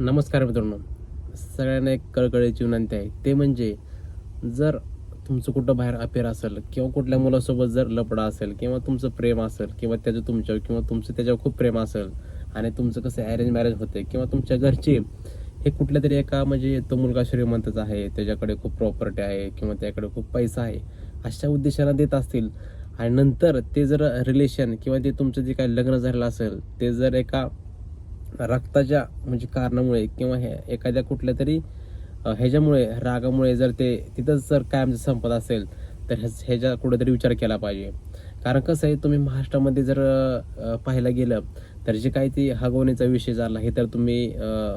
नमस्कार मित्रांनो. सगळ्यांना एक कळकळीची विनंती आहे. ते म्हणजे जर तुमचं कुठं बाहेर अफेअर असेल किंवा कुठल्या मुलासोबत जर लपडा असेल किंवा तुमचं प्रेम असेल किंवा त्याचं तुमच्यावर किंवा तुमचं त्याच्यावर खूप प्रेम असेल आणि तुमचं कसं अरेंज मॅरेज होते किंवा तुमच्या घरचे हे कुठल्या तरी एका म्हणजे तो मुलगा श्रीमंतच आहे त्याच्याकडे खूप प्रॉपर्टी आहे किंवा त्याकडे खूप पैसा आहे अशा उद्देशाने देत असतील. आणि नंतर ते जर रिलेशन किंवा ते तुमचं जे काही लग्न झालेलं असेल ते जर एका रक्ताच्या म्हणजे कारणामुळे किंवा हे एखाद्या कुठल्या तरी ह्याच्यामुळे रागामुळे जर ते तिथंच जर कायमचं संपत असेल तर ह्याच- ह्याच्या कुठेतरी विचार केला पाहिजे. कारण कसं आहे तुम्ही महाराष्ट्रामध्ये जर पाहायला गेलं तर जे काही ती हगवण्याचा विषय झाला हे तर तुम्ही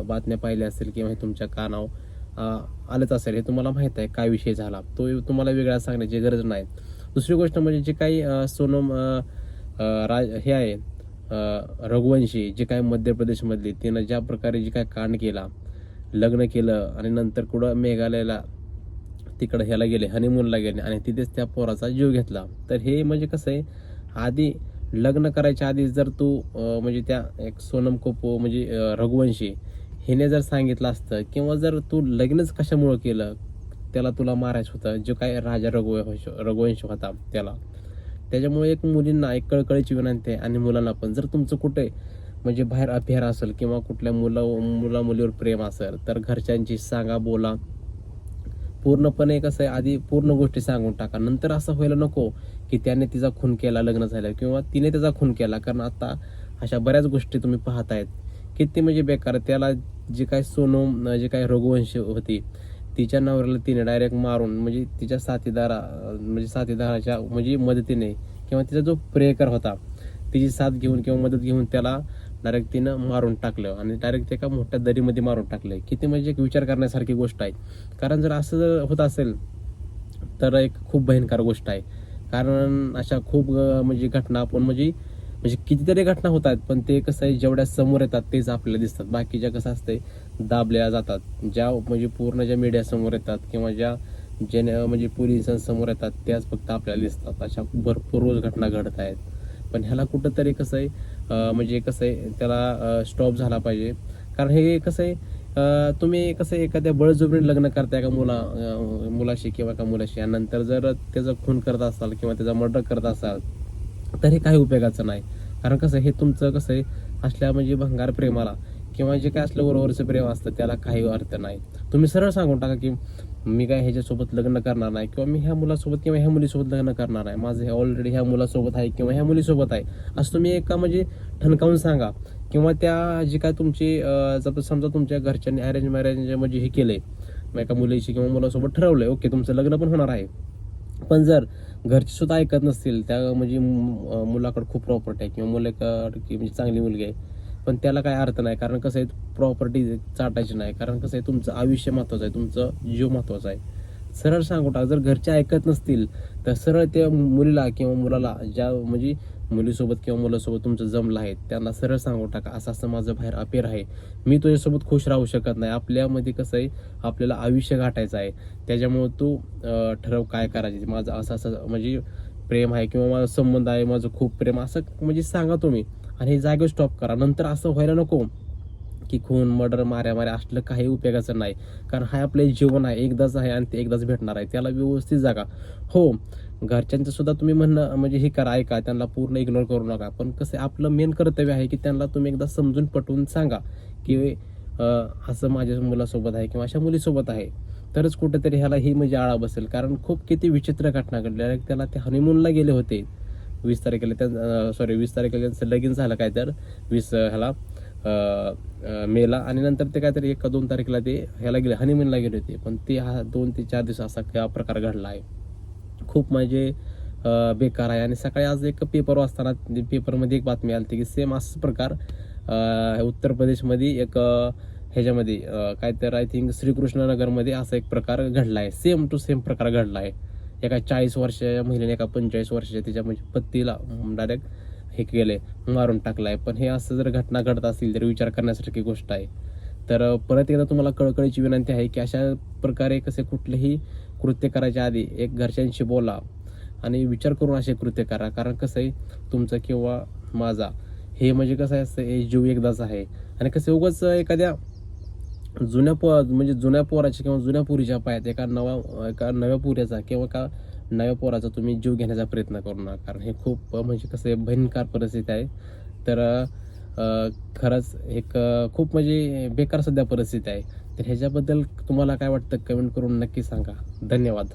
बातम्या पाहिल्या असेल किंवा हे तुमच्या कानावर आलंच असेल हे तुम्हाला माहीत आहे काय विषय झाला. तो तुम्हाला वेगळा सांगण्याची गरज नाही. दुसरी गोष्ट म्हणजे जे काही सोनम राज हे आहे रघुवंशी जे काय मध्य प्रदेशमधली तिनं ज्या प्रकारे जे काय कांड केला लग्न केलं आणि नंतर कुठं मेघालयाला तिकडं ह्याला गेले हनीमूनला गेले आणि तिथेच त्या पोराचा जीव घेतला. तर हे म्हणजे कसं आहे आधी लग्न करायच्या आधी जर तू म्हणजे त्या एक सोनम कोपो म्हणजे रघुवंशी हिने जर सांगितलं असतं किंवा जर तू लग्नच कशामुळं केलं त्याला तुला मारायचं होतं जो काय राजा रघुवंश रघुवंश होता त्याला. त्याच्यामुळे एक मुलींना एक कळकळीची विनंती आहे. आणि मुलांना पण. जर तुमचं कुठे म्हणजे बाहेर अफेअर असेल किंवा कुठल्या मुला मुला मुलीवर प्रेम असेल तर घरच्यांची सांगा बोला. पूर्णपणे कसं आहे आधी पूर्ण गोष्टी सांगून टाका. नंतर असं व्हायला नको की त्याने तिचा खून केला लग्न झालं किंवा तिने त्याचा खून केला. कारण आता अशा बऱ्याच गोष्टी तुम्ही पाहतायत. किती म्हणजे बेकार त्याला जे काय सोनम जे काय रघुवंश होती तिच्या नवऱ्याला तिने डायरेक्ट मारून म्हणजे तिच्या साथीदारा म्हणजे साथीदाराच्या म्हणजे मदतीने किंवा तिचा जो प्रेयकर होता तिची साथ घेऊन किंवा मदत घेऊन त्याला डायरेक्ट तिनं मारून टाकलं आणि डायरेक्ट एका मोठ्या दरीमध्ये मारून टाकलं. किती म्हणजे एक विचार करण्यासारखी गोष्ट आहे. कारण जर असं जर होत असेल तर एक खूप भयंकर गोष्ट आहे. कारण अशा खूप म्हणजे घटना आपण म्हणजे म्हणजे कितीतरी घटना होतात पण ते कसं आहे जेवढ्या समोर येतात तेच आपल्याला दिसतात. बाकीच्या कसं असतंय दाबल्या जातात. ज्या म्हणजे पूर्ण ज्या मीडिया समोर येतात किंवा ज्या ज्या म्हणजे पोलिसांसमोर येतात त्याच फक्त आपल्याला दिसतात. अशा भरपूर रोज घटना घडत आहेत. पण ह्याला कुठंतरी कसं आहे म्हणजे कसं आहे त्याला स्टॉप झाला पाहिजे. कारण हे कसं आहे तुम्ही कसं आहे, एखाद्या बळजबरीने लग्न करताय का मुला मुलाशी किंवा एका मुलाशी? आणि नंतर जर त्याचा खून करत असाल किंवा त्याचा मर्डर करत असाल तर हे काही उपयोगाचं नाही. कारण कसं हे तुमचं कसं आहे असल्या म्हणजे भंगार प्रेमाला किंवा जे काय असलं बरोबरचं प्रेम असतं त्याला काही अर्थ नाही. तुम्ही सरळ सांगून टाका की मी काय ह्याच्यासोबत लग्न करणार नाही किंवा मी ह्या मुलासोबत किंवा ह्या मुलीसोबत लग्न करणार आहे माझं हे ऑलरेडी ह्या मुलासोबत आहे किंवा ह्या मुलीसोबत आहे. असं तुम्ही एका म्हणजे ठणकावून सांगा. किंवा त्या जी काय तुमची जर समजा तुमच्या घरच्यांनी अरेंज मॅरेज म्हणजे हे केलंय मग एका मुलीशी किंवा मुलासोबत ठरवलंय ओके तुमचं लग्न पण होणार आहे. पण जर घरचे सुद्धा ऐकत नसतील त्या म्हणजे मुलाकडं मुलाकडे खूप प्रॉपर्टी आहे किंवा मुलाकडे की म्हणजे चांगली मुलगी आहे पण त्याला काय अर्थ नाही. कारण कसं आहे प्रॉपर्टी चाटायची नाही. कारण कसं आहे तुमचं आयुष्य महत्त्वाचं आहे तुमचं जीव महत्त्वाचा आहे. सरळ सांगू टाका. जर घरचे ऐकत नसतील तर सरळ त्या मुलीला किंवा मुलाला ज्या म्हणजे मुलीसोबत किंवा मुलासोबत तुमचं जमलं आहे त्यांना सरळ सांगू टाका. असं असं माझं बाहेर अपेर आहे. मी तुझ्यासोबत खुश राहू शकत नाही. आपल्यामध्ये कसं आहे आपल्याला आयुष्य गाठायचं आहे. त्याच्यामुळे तू ठरव काय करायचे माझं असं असं म्हणजे प्रेम आहे किंवा माझा संबंध आहे माझं खूप प्रेम असं म्हणजे सांगा तुम्ही. आणि हे जागेवर स्टॉप करा. नंतर असं व्हायला नको. की खून मर्डर माऱ्या माऱ्या असलं काही उपयोगाचं नाही. कारण हा आपलं जीवन आहे एकदाच आहे आणि ते एकदाच भेटणार आहे. त्याला व्यवस्थित जागा. हो घरच्यांचं सुद्धा तुम्ही म्हणणं म्हणजे हे करा ऐका त्यांना पूर्ण इग्नोर करू नका. पण कसं आहे, आपलं मेन कर्तव्य आहे की त्यांना तुम्ही एकदा समजून पटवून सांगा की असं माझ्या मुलासोबत आहे किंवा अशा मुलीसोबत आहे. तरच कुठेतरी ह्याला ही म्हणजे आळा बसेल. कारण खूप किती विचित्र घटना घडल्या. त्याला ते हनीमूनला गेले होते. वीस तारखेला त्या सॉरी वीस तारखेला त्यांचं लगीन झालं काय तर. वीस ह्याला. मेला. आणि नंतर ते काहीतरी एका दोन तारखेला ते ह्याला गेले हनीमूनला गेले होते. पण ते हा दोन ते चार दिवस असा हा प्रकार घडला आहे. खूप म्हणजे बेकार आहे. आणि सकाळी आज एक पेपर वाचताना पेपरमध्ये एक बातमी आली होती की सेम असाच प्रकार उत्तर प्रदेशमध्ये एक ह्याच्यामध्ये अं, काय तर आय थिंक श्रीकृष्णनगरमध्ये असा एक प्रकार घडला आहे. सेम टू सेम प्रकार घडला आहे. एका चाळीस वर्षाच्या महिलेने एका पंचेचाळीस वर्षाच्या तिच्या म्हणजे पत्तीला डायरेक्ट हे केले मारून टाकलाय. पण हे असं जर घटना घडत असतील तर विचार करण्यासारखी गोष्ट आहे. तर परत एकदा तुम्हाला कळकळीची विनंती आहे की अशा प्रकारे कसे कुठलेही कृत्य करायच्या आधी एक घरच्यांशी बोला आणि विचार करून असे कृत्य करा. कारण कसं आहे तुमचं किंवा माझा हे म्हणजे कसं आहे असतं हे जीव एकदाच आहे. आणि कसं उगाच एखाद्या जुन्या पो म्हणजे जुन्या पोराच्या किंवा जुन्या पुरीच्या पायात एका नवा एका नव्या पुऱ्याचा किंवा एका नव्या पोराचा तुम्ही जीव घेण्याचा प्रयत्न करू नका. कारण हे खूप म्हणजे कसं आहे भयंकर परिस्थिती आहे. तर खरंच एक खूप म्हणजे बेकार सध्या परिस्थिती आहे. तर ह्याच्याबद्दल तुम्हाला काय वाटतं? कमेंट करून नक्की सांगा. धन्यवाद.